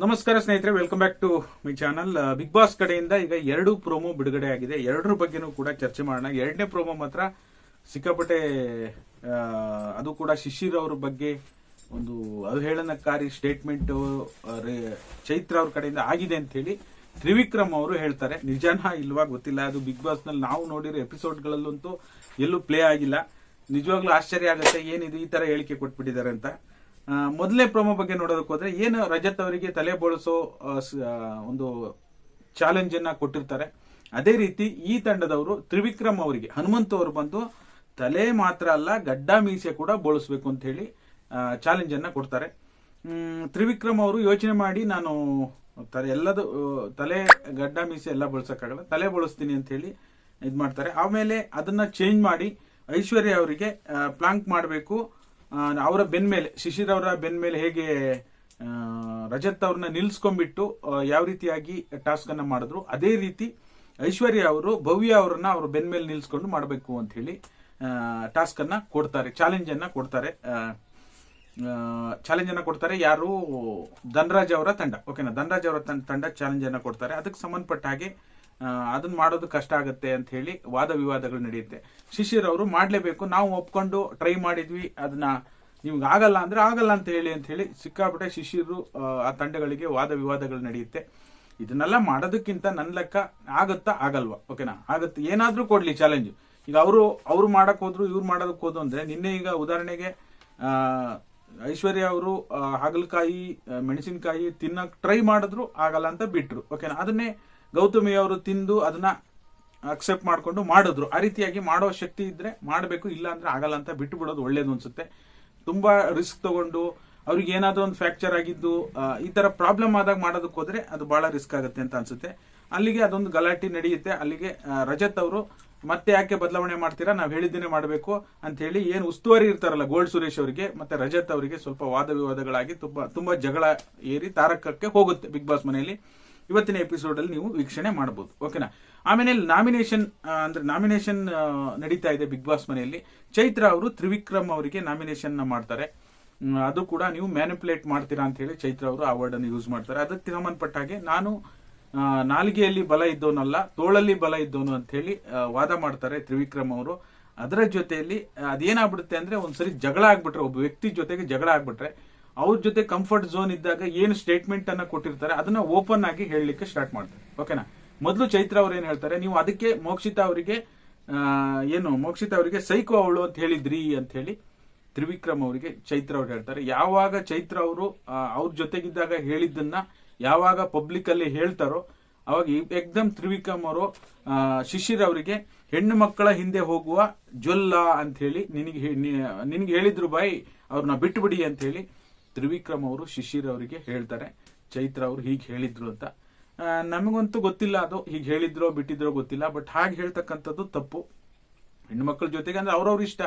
ನಮಸ್ಕಾರ ಸ್ನೇಹಿತರೆ welcome back to my channel Bigg Boss ಕಡೆಯಿಂದ ಈಗ ಎರಡು ಪ್ರೋಮೋ ಬಿಡುಗಡೆ ಆಗಿದೆ. ಎರಡರ ಬಗ್ಗೆನೂ ಕೂಡ ಚರ್ಚೆ ಮಾಡೋಣ. ಎರಡನೇ ಪ್ರೋಮೋ ಮಾತ್ರ ಸಿಕ್ಕಾಪಟ್ಟೆ ಅದು ಕೂಡ ಶಿಶಿರ್ ಅವ್ರ ಬಗ್ಗೆ ಒಂದು ಅವಹೇಳನಕಾರಿ ಸ್ಟೇಟ್ಮೆಂಟ್ ಚೈತ್ರ ಅವ್ರ ಕಡೆಯಿಂದ ಆಗಿದೆ ಅಂತ ಹೇಳಿ ತ್ರಿವಿಕ್ರಮ್ ಅವರು ಹೇಳ್ತಾರೆ. ನಿಜಾನ ಇಲ್ವಾ ಗೊತ್ತಿಲ್ಲ. ಅದು ಬಿಗ್ ಬಾಸ್ನಲ್ಲಿ ನಾವು ನೋಡಿರೋ ಎಪಿಸೋಡ್ಗಳಲ್ಲಂತೂ ಎಲ್ಲೂ ಪ್ಲೇ ಆಗಿಲ್ಲ. ನಿಜವಾಗ್ಲೂ ಆಶ್ಚರ್ಯ ಆಗುತ್ತೆ. ಏನಿದೆ ಈ ತರ ಹೇಳಿಕೆ ಕೊಟ್ಬಿಟ್ಟಿದ್ದಾರೆ ಅಂತ. ಆ, ಮೊದಲನೇ ಪ್ರೋಮೋ ಬಗ್ಗೆ ನೋಡೋದಕ್ಕೆ ಹೋದ್ರೆ ಏನು ರಜತ್ ಅವರಿಗೆ ತಲೆ ಬೋಳಿಸೋ ಒಂದು ಚಾಲೆಂಜ್ ಅನ್ನ ಕೊಟ್ಟಿರ್ತಾರೆ. ಅದೇ ರೀತಿ ಈ ತಂಡದವರು ತ್ರಿವಿಕ್ರಮ್ ಅವರಿಗೆ ಹನುಮಂತ್ ಅವರು ಬಂದು ತಲೆ ಮಾತ್ರ ಅಲ್ಲ ಗಡ್ಡ ಮೀಸೆ ಕೂಡ ಬೋಳಿಸ್ಬೇಕು ಅಂತ ಹೇಳಿ ಚಾಲೆಂಜ್ ಅನ್ನ ಕೊಡ್ತಾರೆ. ತ್ರಿವಿಕ್ರಮ್ ಅವರು ಯೋಚನೆ ಮಾಡಿ ನಾನು ಎಲ್ಲದು ತಲೆ ಗಡ್ಡ ಮೀಸೆ ಎಲ್ಲ ಬಳಸಕ್ಕಾಗಲ್ಲ ತಲೆ ಬಳಸ್ತೀನಿ ಅಂತ ಹೇಳಿ ಇದ್ ಮಾಡ್ತಾರೆ ಆಮೇಲೆ ಅದನ್ನ ಚೇಂಜ್ ಮಾಡಿ ಐಶ್ವರ್ಯ ಅವರಿಗೆ ಪ್ಲಾಂಕ್ ಮಾಡಬೇಕು. ಅವರ ಬೆನ್ ಮೇಲೆ, ಶಿಶಿರ್ ಅವರ ಬೆನ್ ಮೇಲೆ ಹೇಗೆ ರಜತ್ ಅವ್ರನ್ನ ನಿಲ್ಸ್ಕೊಂಡ್ಬಿಟ್ಟು ಯಾವ ರೀತಿಯಾಗಿ ಟಾಸ್ಕ್ ಅನ್ನ ಮಾಡಿದ್ರು, ಅದೇ ರೀತಿ ಐಶ್ವರ್ಯ ಅವರು, ಭವ್ಯ ಅವರನ್ನ ಅವ್ರ ಬೆನ್ ಮೇಲೆ ನಿಲ್ಸ್ಕೊಂಡು ಮಾಡಬೇಕು ಅಂತ ಹೇಳಿ ಟಾಸ್ಕ್ ಅನ್ನ ಕೊಡ್ತಾರೆ ಚಾಲೆಂಜ್ ಅನ್ನ ಕೊಡ್ತಾರೆ ಚಾಲೆಂಜ್ ಅನ್ನ ಕೊಡ್ತಾರೆ ಯಾರು? ಧನರಾಜ್ ಅವರ ತಂಡ ಓಕೆನಾ ಧನರಾಜ್ ಅವರ ತಂಡ ಚಾಲೆಂಜ್ ಅನ್ನ ಕೊಡ್ತಾರೆ. ಅದಕ್ಕೆ ಸಂಬಂಧಪಟ್ಟ ಹಾಗೆ ಅದನ್ನ ಮಾಡೋದು ಕಷ್ಟ ಆಗುತ್ತೆ ಅಂತ ಹೇಳಿ ವಾದ ವಿವಾದಗಳು ನಡೆಯುತ್ತೆ. ಶಿಶಿರ್ ಅವರು ಮಾಡಲೇಬೇಕು ನಾವು ಒಪ್ಕೊಂಡು ಟ್ರೈ ಮಾಡಿದ್ವಿ ಅದನ್ನ ನಿಮ್ಗೆ ಆಗಲ್ಲ ಅಂದ್ರೆ ಆಗಲ್ಲ ಅಂತ ಹೇಳಿ ಅಂತ ಹೇಳಿ ಸಿಕ್ಕಾಪಟ್ಟೆ ಶಿಷ್ಯರು ಆ, ತಂಡಗಳಿಗೆ ವಾದ ವಿವಾದಗಳು ನಡೆಯುತ್ತೆ. ಇದನ್ನೆಲ್ಲ ಮಾಡೋದಕ್ಕಿಂತ ನನ್ನ ಲೆಕ್ಕ ಆಗುತ್ತಾ ಆಗಲ್ವಾ? ಓಕೆನಾ? ಆಗತ್ತೆ. ಏನಾದ್ರೂ ಕೊಡ್ಲಿ ಚಾಲೆಂಜ್ ಈಗ ಅವರು ಅವ್ರು ಮಾಡಕ್ ಹೋದ್ರು ಇವ್ರು ಮಾಡೋದಕ್ಕೆ ಹೋದ್ರು ಅಂದ್ರೆ ನಿನ್ನೆ ಈಗ ಉದಾಹರಣೆಗೆ ಐಶ್ವರ್ಯ ಅವರು ಹಾಗಲಕಾಯಿ ಮೆಣಸಿನಕಾಯಿ ತಿನ್ನಕ್ ಟ್ರೈ ಮಾಡಿದ್ರು ಆಗಲ್ಲ ಅಂತ ಬಿಟ್ರು. ಓಕೆನಾ? ಅದನ್ನೇ ಗೌತಮಿ ಅವರು ತಿಂದು ಅದನ್ನ ಅಕ್ಸೆಪ್ಟ್ ಮಾಡ್ಕೊಂಡು ಮಾಡಿದ್ರು. ಆ ರೀತಿಯಾಗಿ ಮಾಡೋ ಶಕ್ತಿ ಇದ್ರೆ ಮಾಡಬೇಕು ಇಲ್ಲ ಅಂದ್ರೆ ಆಗಲ್ಲ ಅಂತ ಬಿಟ್ಟು ಬಿಡೋದು ಒಳ್ಳೇದು ಅನ್ಸುತ್ತೆ. ತುಂಬಾ ರಿಸ್ಕ್ ತಗೊಂಡು, ಅವ್ರಿಗೆ ಏನಾದ್ರೂ ಒಂದು ಫ್ರಾಕ್ಚರ್ ಆಗಿದ್ದು ಈ ತರ ಪ್ರಾಬ್ಲಮ್ ಆದಾಗ ಮಾಡೋದಕ್ಕೆ ಹೋದ್ರೆ ಅದು ಬಹಳ ರಿಸ್ಕ್ ಆಗುತ್ತೆ ಅಂತ ಅನ್ಸುತ್ತೆ. ಅಲ್ಲಿಗೆ ಅದೊಂದು ಗಲಾಟೆ ನಡೆಯುತ್ತೆ. ಅಲ್ಲಿಗೆ ರಜತ್ ಅವರು, ಮತ್ತೆ ಯಾಕೆ ಬದಲಾವಣೆ ಮಾಡ್ತೀರಾ? ನಾವು ಹೇಳಿದ್ದೇನೆ ಮಾಡಬೇಕು ಅಂತ ಹೇಳಿ ಏನು ಉಸ್ತುವಾರಿ ಇರ್ತಾರಲ್ಲ ಗೋಲ್ಡ್ ಸುರೇಶ್ ಅವರಿಗೆ, ಮತ್ತೆ ರಜತ್ ಅವರಿಗೆ ಸ್ವಲ್ಪ ವಾದ ವಿವಾದಗಳಾಗಿ ತುಂಬಾ ತುಂಬಾ ಜಗಳ ಏರಿ ತಾರಕಕ್ಕೆ ಹೋಗುತ್ತೆ ಬಿಗ್ ಬಾಸ್ ಮನೆಯಲ್ಲಿ. ಇವತ್ತಿನ ಎಪಿಸೋಡ್ ಅಲ್ಲಿ ನೀವು ವೀಕ್ಷಣೆ ಮಾಡಬಹುದು. ಓಕೆನಾ ಆಮೇಲೆ ನಾಮಿನೇಷನ್ ಅಂದ್ರೆ ನಾಮಿನೇಷನ್ ನಡೀತಾ ಇದೆ ಬಿಗ್ ಬಾಸ್ ಮನೆಯಲ್ಲಿ. ಚೈತ್ರ ಅವರು ತ್ರಿವಿಕ್ರಮ್ ಅವರಿಗೆ ನಾಮಿನೇಷನ್ ಮಾಡ್ತಾರೆ. ಅದು ಕೂಡ ನೀವು ಮ್ಯಾನಿಪುಲೇಟ್ ಮಾಡ್ತೀರಾ ಅಂತ ಹೇಳಿ ಚೈತ್ರ ಅವರು ಆ ವರ್ಡ್ ಅನ್ನು ಯೂಸ್ ಮಾಡ್ತಾರೆ. ಅದಕ್ಕೆ ಸಂಬಂಧಪಟ್ಟ ಹಾಗೆ ನಾನು ನಾಲ್ಗೆಯಲ್ಲಿ ಬಲ ಇದ್ದವನಲ್ಲ, ತೋಳಲ್ಲಿ ಬಲ ಇದ್ದವನು ಅಂತ ಹೇಳಿ ವಾದ ಮಾಡ್ತಾರೆ ತ್ರಿವಿಕ್ರಮ್ ಅವರು. ಅದರ ಜೊತೆಯಲ್ಲಿ ಅದೇನಾಗ್ಬಿಡುತ್ತೆ ಅಂದ್ರೆ ಒಂದ್ಸರಿ ಜಗಳ ಆಗ್ಬಿಟ್ರೆ, ಒಬ್ಬ ವ್ಯಕ್ತಿ ಜೊತೆಗೆ ಜಗಳ ಆಗ್ಬಿಟ್ರೆ ಅವ್ರ ಜೊತೆ ಕಂಫರ್ಟ್ ಝೋನ್ ಇದ್ದಾಗ ಏನು ಸ್ಟೇಟ್ಮೆಂಟ್ ಅನ್ನ ಕೊಟ್ಟಿರ್ತಾರೆ, ಅದನ್ನ ಓಪನ್ ಆಗಿ ಹೇಳಲಿಕ್ಕೆ ಸ್ಟಾರ್ಟ್ ಮಾಡ್ತಾರೆ. ಓಕೆನಾ ಮೊದಲು ಚೈತ್ರ ಅವ್ರು ಏನ್ ಹೇಳ್ತಾರೆ, ನೀವು ಅದಕ್ಕೆ ಮೋಕ್ಷಿತಾ ಅವರಿಗೆ ಏನು, ಮೋಕ್ಷಿತಾ ಅವರಿಗೆ ಸೈಕೋ ಅವಳು ಅಂತ ಹೇಳಿದ್ರಿ ಅಂತ ಹೇಳಿ ತ್ರಿವಿಕ್ರಮ್ ಅವರಿಗೆ ಚೈತ್ರ ಅವ್ರು ಹೇಳ್ತಾರೆ. ಯಾವಾಗ ಚೈತ್ರ ಅವರು ಅವ್ರ ಜೊತೆಗಿದ್ದಾಗ ಹೇಳಿದ್ದನ್ನ ಯಾವಾಗ ಪಬ್ಲಿಕ್ ಅಲ್ಲಿ ಹೇಳ್ತಾರೋ, ಅವಾಗ ಎಕ್ದಮ್ ತ್ರಿವಿಕ್ರಮ್ ಅವರು ಶಿಶಿರ್ ಅವರಿಗೆ ಹೆಣ್ಣು ಮಕ್ಕಳ ಹಿಂದೆ ಹೋಗುವ ಜ್ವಲ್ಲ ಅಂತ ಹೇಳಿ ನಿನಗೆ ನಿನಗೆ ಹೇಳಿದ್ರು ಬಾಯಿ, ಅವ್ರನ್ನ ಬಿಟ್ಟು ಬಿಡಿ ಅಂತ ಹೇಳಿ ತ್ರಿವಿಕ್ರಮ್ ಅವರು, ಶಿಶಿರ್ ಅವರಿಗೆ ಹೇಳ್ತಾರೆ. ಚೈತ್ರ ಅವರು ಹೀಗೆ ಹೇಳಿದ್ರು ಅಂತ. ನಮಗಂತೂ ಗೊತ್ತಿಲ್ಲ ಅದು. ಹೀಗೆ ಹೇಳಿದ್ರೋ, ಬಿಟ್ಟಿದ್ರೋ ಗೊತ್ತಿಲ್ಲ. ಬಟ್ ಹಾಗೆ ಹೇಳ್ತಕ್ಕಂಥದ್ದು ತಪ್ಪು. ಹೆಣ್ಮಕ್ಳ ಜೊತೆಗೆ ಅಂದ್ರೆ ಅವ್ರವ್ರ ಇಷ್ಟ.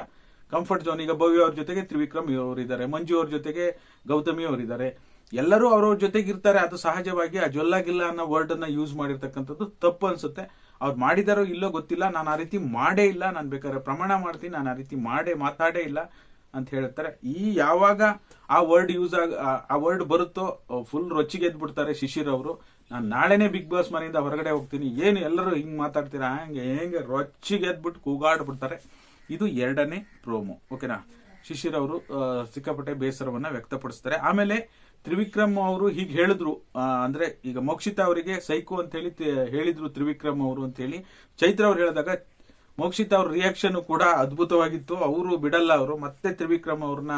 ಕಂಫರ್ಟ್ ಝೋನ್, ಈಗ ಭವ್ಯ ಅವ್ರ ಜೊತೆಗೆ ತ್ರಿವಿಕ್ರಮ್ ಅವರು ಇದ್ದಾರೆ. ಮಂಜು ಅವ್ರ ಜೊತೆಗೆ ಗೌತಮಿ ಅವರು ಇದ್ದಾರೆ. ಎಲ್ಲರೂ ಅವ್ರವ್ರ ಜೊತೆಗೆ ಇರ್ತಾರೆ. ಅದು ಸಹಜವಾಗಿ ಆ ಜೊಲ್ಲಾಗಿಲ್ಲ ಅನ್ನೋ ವರ್ಡ್ ಅನ್ನ ಯೂಸ್ ಮಾಡಿರ್ತಕ್ಕಂಥದ್ದು ತಪ್ಪು ಅನ್ಸುತ್ತೆ. ಅವ್ರು ಮಾಡಿದಾರೋ ಇಲ್ಲೋ ಗೊತ್ತಿಲ್ಲ. ನಾನು ಆ ರೀತಿ ಮಾಡೇ ಇಲ್ಲ. ನಾನು ಬೇಕಾದ್ರೆ ಪ್ರಮಾಣ ಮಾಡ್ತೀನಿ. ನಾನು ಆ ರೀತಿ ಮಾಡೇ ಮಾತಾಡೇ ಇಲ್ಲ. ಅಂತ ಹೇಳ್ತಾರೆ ಈ ಯಾವಾಗ ಆ ವರ್ಡ್ ಯೂಸ್ ಆಗ ಆ- ವರ್ಡ್ ಬರುತ್ತೋ ಫುಲ್ ರೊಚ್ಚಿಗೆ ಎದ್ಬಿಡ್ತಾರೆ ಶಿಶಿರ್ ಅವರು. ನಾನು ನಾಳೆನೆ ಬಿಗ್ ಬಾಸ್ ಮನೆಯಿಂದ ಹೊರಗಡೆ ಹೋಗ್ತೀನಿ. ಏನು ಎಲ್ಲರೂ ಹಿಂಗೆ ಮಾತಾಡ್ತೀರಾ? ಹಂಗೆ ಹೆಂಗೆ ರೊಚ್ಚಿಗೆ ಎದ್ಬಿಟ್ಟು ಕೂಗಾಡ್ಬಿಡ್ತಾರೆ. ಇದು ಎರಡನೇ ಪ್ರೋಮೋ ಓಕೆನಾ ಶಿಶಿರ್ ಅವರು ಸಿಕ್ಕಾಪಟ್ಟೆ ಬೇಸರವನ್ನ ವ್ಯಕ್ತಪಡಿಸ್ತಾರೆ. ಆಮೇಲೆ ತ್ರಿವಿಕ್ರಮ್ ಅವರು ಹೀಗೆ ಹೇಳಿದ್ರು. ಅಂದ್ರೆ ಈಗ ಮೋಕ್ಷಿತಾ ಅವರಿಗೆ ಸೈಕೋ ಅಂತ ಹೇಳಿ ಹೇಳಿದ್ರು ತ್ರಿವಿಕ್ರಮ್ ಅವರು ಅಂತ ಹೇಳಿ. ಚೈತ್ರ ಅವ್ರು ಹೇಳಿದಾಗ ಮೋಕ್ಷಿತಾ ಅವ್ರ ರಿಯಾಕ್ಷನ್ ಕೂಡ ಅದ್ಭುತವಾಗಿತ್ತು. ಅವರು ಬಿಡಲ್ಲ ಅವರು. ಮತ್ತೆ ತ್ರಿವಿಕ್ರಮ್ ಅವ್ರನ್ನ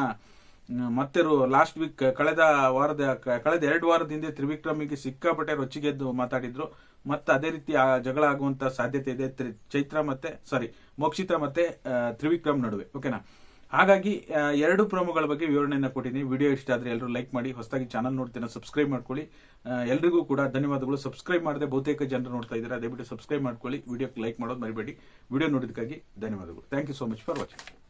ಮತ್ತೆ ಲಾಸ್ಟ್ ವೀಕ್ ಕಳೆದ ವಾರದ, ಕಳೆದ ಎರಡು ವಾರದ ಹಿಂದೆ ತ್ರಿವಿಕ್ರಮಿಗೆ ಸಿಕ್ಕಾಪಟ್ಟೆ ರೊಚ್ಚಿಗೆದ್ದು ಮಾತಾಡಿದ್ರು. ಮತ್ತೆ ಅದೇ ರೀತಿ ಆ ಜಗಳ ಆಗುವಂತ ಸಾಧ್ಯತೆ ಇದೆ. ತ್ರಿ- ಚೈತ್ರ ಮತ್ತೆ ಸಾರಿ ಮೋಕ್ಷಿತ ಮತ್ತೆ ತ್ರಿವಿಕ್ರಮ್ ನಡುವೆ. ಓಕೆನಾ ಹಾಗಾಗಿ ಎರಡು ಪ್ರೋಮೋಗಳ ಬಗ್ಗೆ ವಿವರಣೆಯನ್ನು ಕೊಟ್ಟಿದ್ದೀನಿ. ವಿಡಿಯೋ ಇಷ್ಟ ಆದರೆ ಎಲ್ಲರೂ ಲೈಕ್ ಮಾಡಿ, ಹೊಸದಾಗಿ ಚಾನಲ್ ನೋಡ್ತೀನಿ ಸಬ್ಸ್ಕ್ರೈಬ್ ಮಾಡ್ಕೊಳ್ಳಿ. ಎಲ್ರಿಗೂ ಕೂಡ ಧನ್ಯವಾದಗಳು. ಸಬ್ಸ್ಕ್ರೈಬ್ ಮಾಡದೆ ಬಹುತೇಕ ಜನರು ನೋಡ್ತಾ ಇದ್ದಾರೆ, ದಯವಿಟ್ಟು ಸಬ್ಸ್ಕ್ರೈಬ್ ಮಾಡ್ಕೊಳ್ಳಿ. ವಿಡಿಯೋಕ್ಕೆ ಲೈಕ್ ಮಾಡೋದು ಮರಿಬೇಡಿ. ವಿಡಿಯೋ ನೋಡಿದಕ್ಕಾಗಿ ಧನ್ಯವಾದಗಳು. Thank you so much for watching